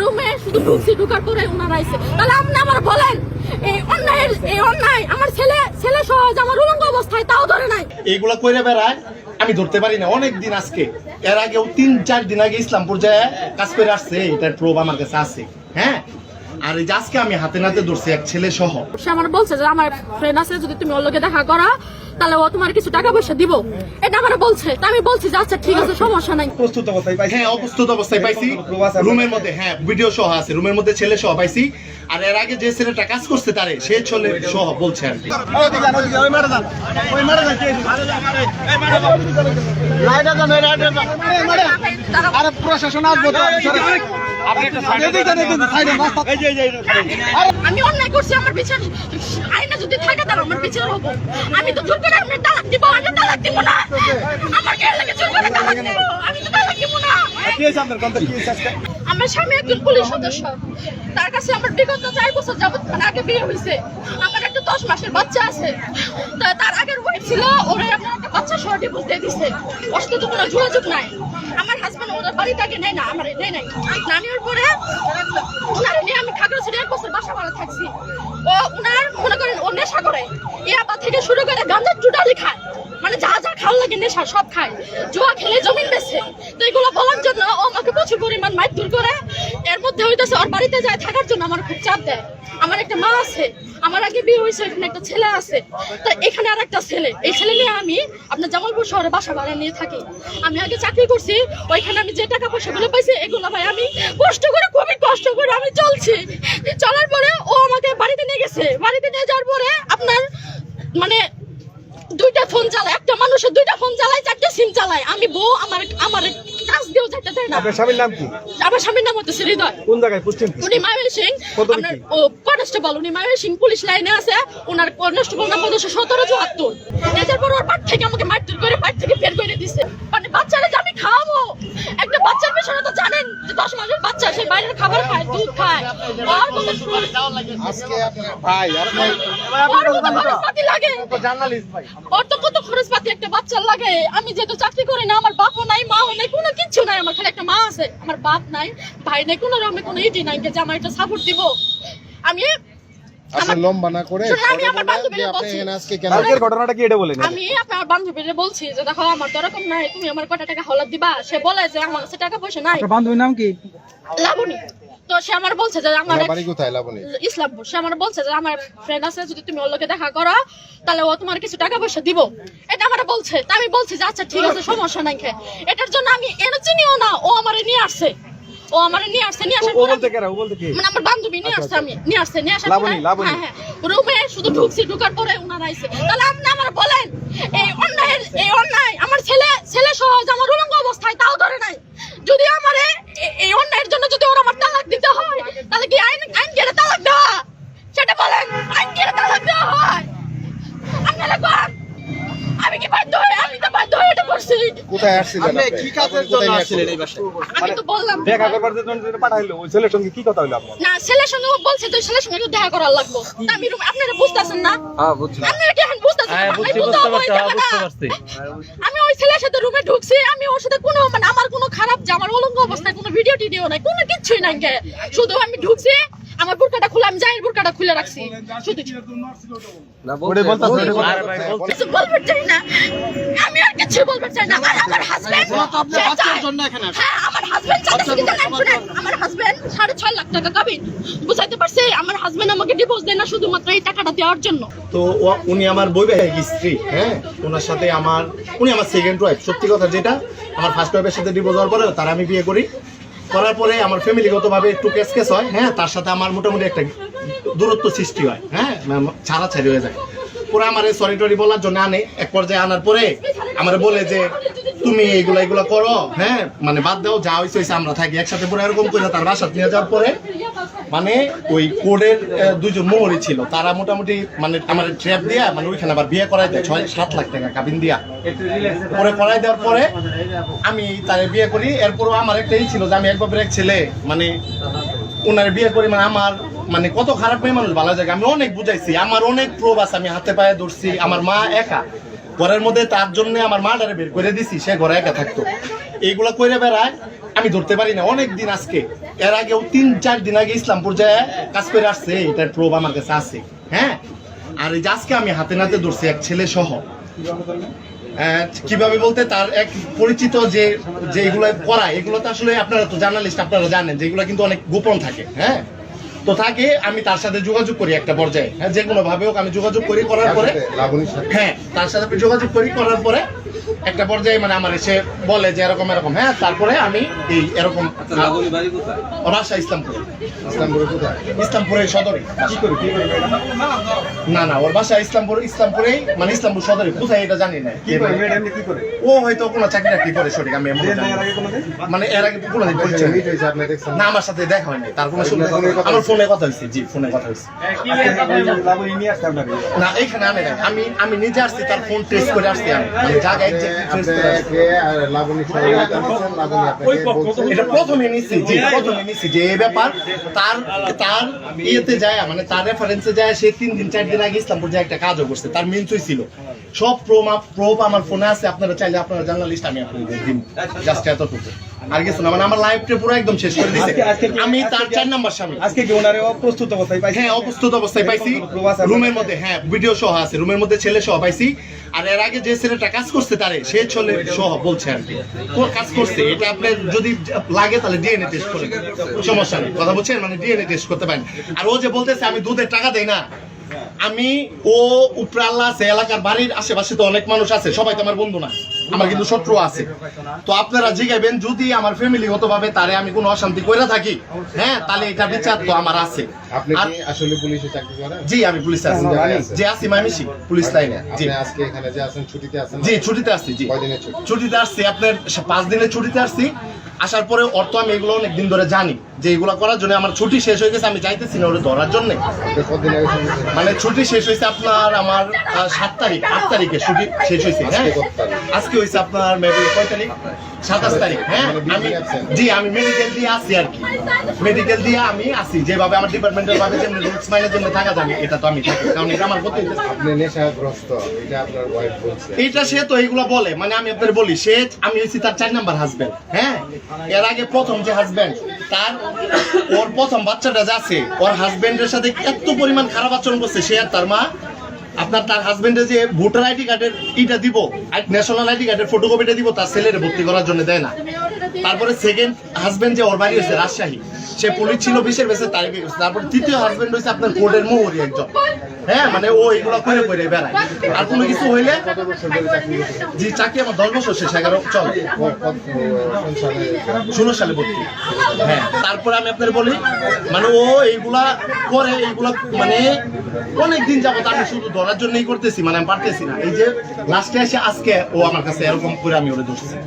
রুমে শুধু ঢুকছি ঢুকার পরে ওনারা আইছে। তাহলে আপনি আমার বলেন এই অন্যায়ের এই অন্যায় আমার ছেলে ছেলে সহজ আমার উলঙ্গ অবস্থায় তাও ধরে নাই। এইগুলা কইরে বেড়ায় আমি ধরতে পারি না। অনেক দিন আজকে। এর আগেও তিন চার দিন আগে ইসলামপুর যায় কাজ করে আসছে এটার প্রোব আমার কাছে আছে। হ্যাঁ? আর এই যে আজকে আমি হাতে নাতে ধরছি এক ছেলে সহ। সে আমার বলছে যে আমার ফ্রেন্ড আছে যদি তুমি ওর দেখা করা তাহলে ও তোমার কিছু টাকা পয়সা দিব এটা আমার বলছে তা আমি বলছি যে আচ্ছা ঠিক আছে সমস্যা নাই প্রস্তুত অবস্থায় পাইছি হ্যাঁ অপ্রস্তুত অবস্থায় পাইছি? রুমের মধ্যে হ্যাঁ ভিডিও সহ আছে রুমের মধ্যে ছেলে সহ পাইছি আর এর আগে যে ছেলেটা কাজ করছে তারে সে ছেলে সহ বলছে আর কি ওদিকে যান, ওদিকে, ওই মাঠে যান। ওই মাঠে যান, কে? লাইটে যান, ওই লাইটে যান। আরে প্রশাসন আসব। আমি অন্যায় করছি আমার বিচার আইনে যদি থাকে তাহলে আমার হব আমি তো জোর করে আমি তালাক দিব আমি তালাক দিব না। আমার কে লাগে জোর করে তালাক দিব আমি তো তালাক দিব না। কি হয়েছে আপনার কোনটা কি হয়েছে আজকে? আমার স্বামী একজন পুলিশ সদস্য। তার কাছে আমার বিগত চার বছর যাবত মানে আগে বিয়ে হয়েছে। আমার একটা দশ মাসের বাচ্চা আছে। তার আগের ওয়াইফ ছিল ওরা আপনার একটা বাচ্চা সহ ডিভোর্স দিয়ে দিছে। ওর সাথে তো কোনো যোগাযোগ নাই। আমার হাজবেন্ড ওদের বাড়িতে আগে নেই না আমার নেই নাই। নানির পরে ওনার নিয়ে আমি খাগড়াছড়ি এক বছর বাসা ভাড়া থাকছি। ও ওনার নেশা করে থেকে শুরু করে চুটালি খায়। মানে যা যা লাগে নেশা, সব খায়। খেলে জমিন বেছে। তো এগুলো বলার জন্য ও আমাকে প্রচুর পরিমাণ মারধর করে। এর মধ্যে হইতেছে ওর বাড়িতে যায় থাকার জন্য আমার খুব চাপ দেয়। আমার একটা মা আছে। আমার আগে বিয়ে হয়েছে এখানে একটা ছেলে আছে। তো এখানে আর একটা ছেলে। এই ছেলে নিয়ে আমি আপনার জামালপুর শহরে বাসা ভাড়া নিয়ে থাকি। আমি আগে চাকরি করছি, ওইখানে আমি যে টাকা পয়সাগুলো পাইছি, এগুলো ভাই আমি কষ্ট করে, খুবই কষ্ট করে আমি চলছি। চলার পরে বাড়িতে নিয়ে গেছে বাড়িতে নিয়ে যাওয়ার পরে আপনার মানে দুইটা ফোন চালায় একটা মানুষের দুইটা ফোন চালায় চারটে সিম চালায়। আমি বউ আমার আমার কাজ দিয়েও যেতে দেয় না। আপনার স্বামীর নাম কি? আমার স্বামীর নাম হচ্ছে হৃদয়। কোন জায়গায়? পশ্চিম উনি মায়ের সিং আপনার ও কনস্টেবল উনি মায়ের সিং পুলিশ লাইনে আছে। ওনার কনস্টেবল নাম্বার হচ্ছে সতেরো চুয়াত্তর। এটার পর ওর থেকে আমাকে মারধর করে থেকে বের করে দিছে। মানে বাচ্চারা যে আমি খাওয়াবো একটা বাচ্চার পেছনে তো জানেন যে দশ মাসের বাচ্চা সে বাইরের খাবার খায় দুধ খায়। আর কোনো আজকে ভাই আর ভাই ওর খরচপাতি লাগে? জার্নালিস্ট ভাই। ওর তো কত খরচপাতি একটা বাচ্চার লাগে। আমি যেহেতু চাকরি করি না আমার বাপও নাই মাও নাই কোনো কিচ্ছু নাই আমার খালি একটা মা আছে। আমার বাপ নাই ভাই নাই কোনো রকমের কোনো ইটি নাই যে আমার একটা সাপোর্ট দিব। আমি লম্বা না করে আমার যে আপনি বলছি। কেন আজকের ঘটনাটা কি এটা বলেন আমি আপনার বান্ধবীরে বলছি যে দেখো আমার তো এরকম নাই তুমি আমার কটা টাকা হলাদ দিবা? সে বলে যে আমার কাছে টাকা পয়সা নাই। বান্ধবীর নাম কি? লাবণী। তো সে আমার বলছে যে আমার আপনার বাড়ি কোথায় লাবণী? ইসলামপুর। সে আমার বলছে যে আমার ফ্রেন্ড আছে যদি তুমি ওর লোকে দেখা করো তাহলে ও তোমার কিছু টাকা পয়সা দিব। এটা আমার বলছে। তা আমি বলছি যে আচ্ছা ঠিক আছে সমস্যা নাই খে। এটার জন্য আমি এর চিনিও না ও আমারে নিয়ে আসছে। ও আমারে নিয়ে আসছে নিয়ে আসার ও বলতে কেরা? ও বলতে কি? মানে আমার বান্ধবী নিয়ে আসছে আমি নিয়ে আসছে নিয়ে আসার লাবণী, লাবণী। হ্যাঁ হ্যাঁ। রুমে শুধু ঢুকছি ঢুকার পরে ওনারা আইছে। তাহলে আপনি আমার বলেন এই অন্যায়ের এই অন্যায় আমার ছেলে ছেলে সহজ আমার উলঙ্গ অবস্থায় তাও ধরে নাই। যদি আমার এই অন্যায়ের জন্য যদি ওরা আমার তালাক দিতে হয় তাহলে কি আইন আইন কেটে তালাক দেওয়া? সেটা বলেন আইন কোথায় আসছিলেন আপনি আপনি? কি কাজের জন্য আসছিলেন? আসছিলেন এই বাসায় আমি তো বললাম দেখা করবার জন্য যেটা পাঠাইলো ওই ছেলের সঙ্গে কি কথা হইল আপনার না ছেলের সঙ্গে বলছে তো ছেলের সঙ্গে একটু দেখা করার লাগবো আমি রুমে আপনারা বুঝতেছেন না হ্যাঁ বুঝছি আপনারা কি এখন বুঝতেছেন হ্যাঁ, বুঝছি, বুঝতে বুঝতে পারছি, হ্যাঁ, বুঝতে পারছি। আমি ওই ছেলের সাথে রুমে ঢুকছি আমি ওর সাথে কোনো মানে আমার কোনো খারাপ যে আমার অলঙ্গ অবস্থায় কোনো ভিডিও টিডিও নাই কোনো কিছুই নাই। শুধু আমি ঢুকছি আমার বুরকাটা খুলে আমি জায়ের বুরকাটা খুলে রাখছি। শুধু চাই না। আমি আর কিছু বলতে চাই না। আর আমার হাজবেন্ড হ্যাঁ আমার হাজবেন্ড আমার হাজবেন্ড সাড়ে ছয় লাখ টাকা কাবিন বুঝাইতে পারছে আমার হাজবেন্ড আমাকে ডিভোর্স দেয় না শুধুমাত্র এই টাকাটা দেওয়ার জন্য। তো উনি আমার বৈবাহিক স্ত্রী হ্যাঁ? ওনার সাথে আমার উনি আমার সেকেন্ড ওয়াইফ সত্যি কথা যেটা আমার ফার্স্ট ওয়াইফের সাথে ডিভোর্স হওয়ার পরে তার আমি বিয়ে করি। করার পরে আমার ফ্যামিলিগতভাবে একটু কেস কেস হয় হ্যাঁ তার সাথে আমার মোটামুটি একটা দূরত্ব সৃষ্টি হয় হ্যাঁ ছাড়াছাড়ি হয়ে যায়। পরে আমার সরি টরি বলার জন্য আনে, এক পর্যায়ে আনার পরে আমার বলে যে, তুমি এইগুলা এগুলো করো হ্যাঁ মানে বাদ দাও, যা হয়েছে আমরা থাকি, একসাথে পরে এরকম করে তার বাসা নিয়ে যাওয়ার পরে মানে ওই কোডের আহ, দুইজন মোহরি ছিল। তারা মোটামুটি মানে আমার ট্র্যাপ দিয়া মানে ওইখানে আবার বিয়ে করাই দেয় ছয় সাত লাখ টাকা কাবিন দিয়া। পরে করাই দেওয়ার পরে আমি তারে বিয়ে করি। এরপরও আমার একটাই ছিল যে আমি একবার এক ছেলে মানে ওনার বিয়ে করি মানে আমার মানে কত খারাপ মেয়ে মানুষ ভালো জায়গা। আমি অনেক বুঝাইছি আমার অনেক প্রোব আছে আমি হাতে পায়ে ধরছি আমার মা একা। ঘরের মধ্যে তার জন্য আমার মাটারে বের করে দিছি সে ঘরে একা থাকতো। এইগুলা কইরে বেড়ায় আমি ধরতে পারি না। অনেক দিন আজকে এর আগেও তিন, চার দিন আগে ইসলামপুর যায় কাজ করে আসছে, এটার প্রোব আমার কাছে আছে হ্যাঁ? আর এই যে আজকে আমি হাতে নাতে ধরছি এক ছেলে সহ। কীভাবে বলতে তার এক পরিচিত যে যে এগুলো করায়, এগুলো তো আসলে আপনারা তো জার্নালিস্ট আপনারা জানেন যেগুলো কিন্তু অনেক গোপন থাকে হ্যাঁ? তো থাকে আমি তার সাথে যোগাযোগ করি একটা পর্যায়ে। হ্যাঁ যে কোনো ভাবে হোক আমি যোগাযোগ করি করার পরে হ্যাঁ তার সাথে যোগাযোগ করি করার পরে একটা পর্যায়ে মানে আমার এসে বলে যে এরকম এরকম। হ্যাঁ তারপরে আমি এই এরকম ওর বাসা ইসলামপুরে। ইসলামপুরে কোথায়? ইসলামপুরে সদরে। না না ওর বাসা ইসলামপুর ইসলামপুরেই মানে ইসলামপুর সদরে। কোথায় এটা জানি না। ও হয়তো কোনো চাকরি টাকরি করে সঠিক আমি এমন জানি না। মানে এর আগে আপনি দেখছেন। না আমার সাথে দেখা হয়নি তার কোনো আমার ফোনে কথা হয়েছে জি ফোনে কথা হয়েছে না এইখানে আনে নাই। আমি আমি নিজে আসছি তার ফোন টেস্ট করে আসছি আমি। মানে জায়গা করে আসছি। এটা প্রথমে নিচ্ছি জি প্রথমে নিচ্ছি যে এই ব্যাপার তার তার ইয়েতে যায় মানে তার রেফারেন্সে যায় সে তিন দিন চার দিন আগে ইসলামপুর যে একটা কাজও করছে তার মিনচুই ছিল। সব প্রোমা প্রোপ আমার ফোনে আছে আপনারা চাইলে আপনারা জার্নালিস্ট আমি আপনাদের দিন। জাস্ট এতটুকু। আর কিছু না মানে আমার লাইফটা পুরো একদম শেষ করে দিছে। আজকে- আজকে কি- আমি তার চার নাম্বার স্বামী। আজকে কি ওনারে অপ্রস্তুত অবস্থায় পাইছি? হ্যাঁ অপ্রস্তুত অবস্থায় পাইছি। রুমের মধ্যে হ্যাঁ ভিডিও সহ আছে রুমের মধ্যে ছেলে সহ পাইছি। আর এর আগে যে ছেলেটা কাজ করছে তারে সে ছেলে সহ বলছে আর কি। কোন কাজ করছে এটা যদি লাগে তাহলে ডিএনএ টেস্ট করে সমস্যা নেই কথা বলছেন মানে ডিএনএ টেস্ট করতে পারেন। আর ও যে বলতেছে আমি দুধের টাকা দেই না। আমি ও উপরে আল্লাহ আছে এলাকার বাড়ির আশেপাশে তো অনেক মানুষ আছে সবাই তো আমার বন্ধু না আমার কিন্তু শত্রু আছে। তো আপনারা জিগাইবেন যদি আমার ফ্যামিলিগত ভাবে তারে আমি কোনো অশান্তি করে থাকি হ্যাঁ তাহলে এটা বিচার তো আমার আছে। আপনি আসলে পুলিশে চাকরি করেন? জি আমি পুলিশ আছি কোন জায়গায় আছেন? জি আছি মামিসি পুলিশ লাইনে জি। আজকে এখানে যে আছেন ছুটিতে আছেন? জি ছুটিতে আসছি জি। ছুটিতে আসছি আপনার পাঁচ দিনের ছুটিতে আসছি আসার পরে অর্থ আমি এগুলো অনেক দিন ধরে জানি। যে এগুলো করার জন্য আমার ছুটি শেষ হয়ে গেছে আমি চাইতেছি না ওটা ধরার জন্য? মানে ছুটি শেষ হয়েছে আপনার আমার সাত তারিখ আট তারিখে ছুটি শেষ হয়েছে হ্যাঁ? আজকে হয়েছে আপনার মেবি কয় তারিখ? সাতাশ তারিখ হ্যাঁ? মানে আমি জি আমি মেডিকেল দিয়ে আসি আর কি। মেডিকেল দিয়ে আমি আসি যেভাবে আমার ডিপার্টমেন্টাল ভাবে যেমনি রুলস মাইনে জন্য থাকা যাবে এটা তো আমি থাকি কারণ এটা আমার আপনি নেশাগ্রস্ত এটা আপনার ওয়াইফ বলছে। এইটা সে তো এইগুলা বলে মানে আমি আপনাদের বলি সে আমি হয়েছি তার চার নাম্বার হাজবেন্ড হ্যাঁ? এর আগে প্রথম যে হাজবেন্ড তার ওর প্রথম বাচ্চাটা যাচ্ছে ওর হাজবেন্ডের সাথে এত পরিমাণ খারাপ আচরণ করছে, সে আর তার মা আপনার তার হাজবেন্ডের যে ভোটার আইডি কার্ডের ইটা দিব ন্যাশনাল আইডি কার্ডের ফটোকপিটা দিব, তার ছেলের ভর্তি করার জন্য দেয় না। তারপরে সেকেন্ড হাজবেন্ড যে ওর বাড়ি হয়েছে রাজশাহী, সে পুলিশ ছিল বিশের বেশে তারিখে গেছে তারপরে তৃতীয় হাজবেন্ড হয়েছে আপনার কোর্টের মোহরি একজন। হ্যাঁ মানে ও এগুলো করে করে বেড়ায়। আর কোনো কিছু হইলে জি, চাকরি আমার দশ বছর শেষ, এগারো, চলে। ষোলো সালে ভর্তি। হ্যাঁ তারপরে আমি আপনার বলি মানে ও এইগুলা করে, এইগুলা মানে অনেক দিন যাবত আমি শুধু ধরার জন্যই করতেছি মানে আমি পারতেছি না। এই যে লাস্টে এসে আজকে ও আমার কাছে এরকম করে আমি ওরে ধরছি।